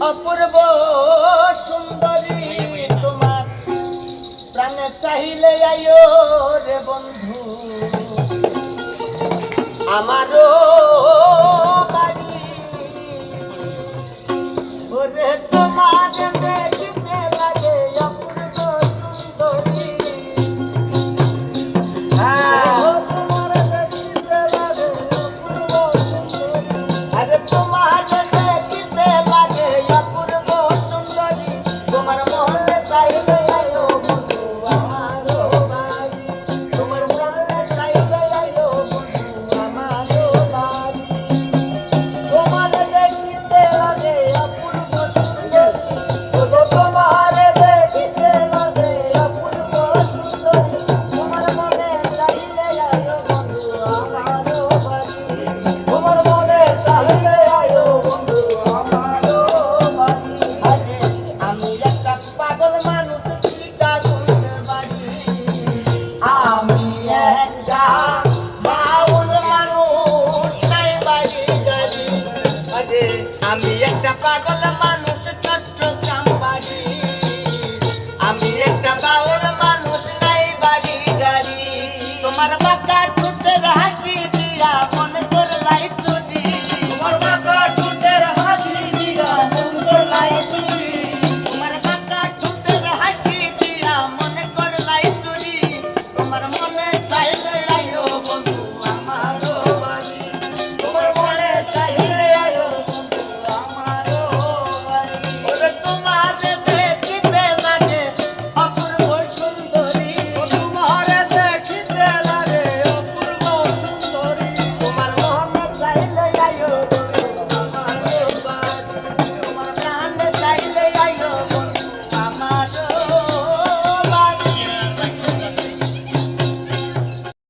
অপূর্ব সুন্দরী তোমার। প্রাণে চাহিলে আয়ো রে বন্ধু। আমারও আমি একটা পাগল মানুষ, চট্টগ্রাম বাড়ি। আমি একটা বাউল মানুষ, নাই বাড়ি গাড়ি। তোমার বাঁকা টুটের হাসি